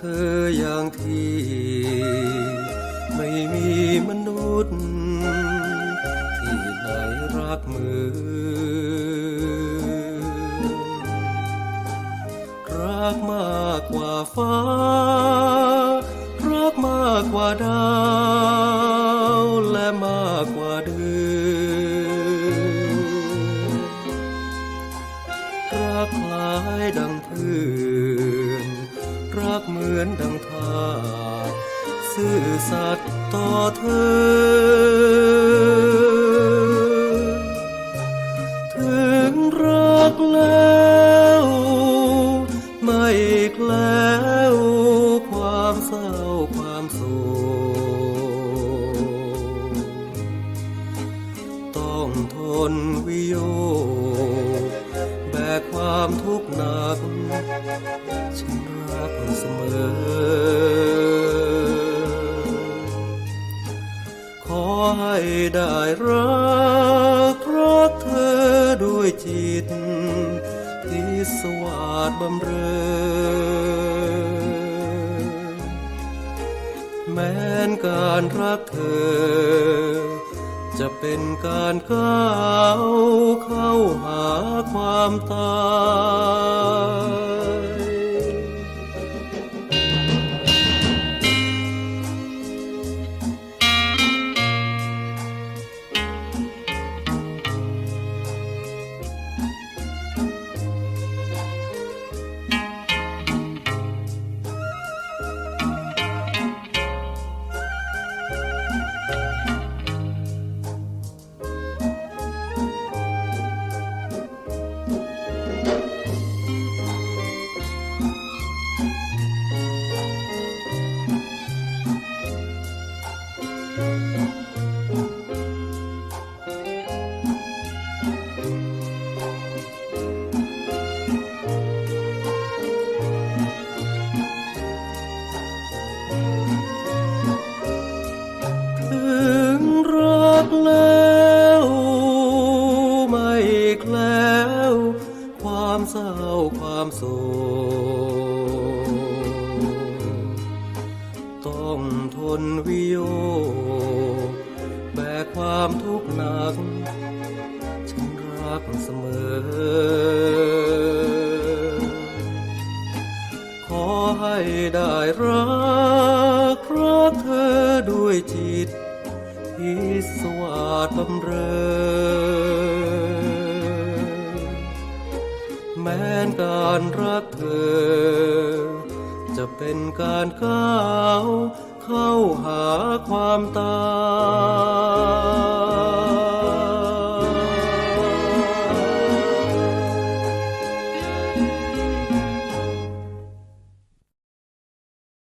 เธออย่างที่ ไม่มีมนุษย์ ที่ไหนรักมือ รักมากกว่าฟ้า รักมากกว่าดาว และมากกว่าเดือนรักคล้ายดังเพื่อ รักเหมือนดังทาสซื่อสัตย์ต่อเธอ ถึงรักแล้วไม่อีกแล้วความเศร้าความโศกต้องทนวิโยแบกความทุกข์หนัก กเสมอ ขอให้ได้รักรักเธอด้วยจิตที่สวาดบำเรอแม้นการรักเธอ จะเป็นการก้าวเข้าหาความตาย กแล้วไม่อีกแล้วความเศร้าความโศกต้องทนวิโยแบกความทุกข์หนักฉันรักเสมอ ขอให้ได้รักรักเธอ บำเรอ แม้นการรักเธอ จะเป็นการก้าวเข้าหาความตาย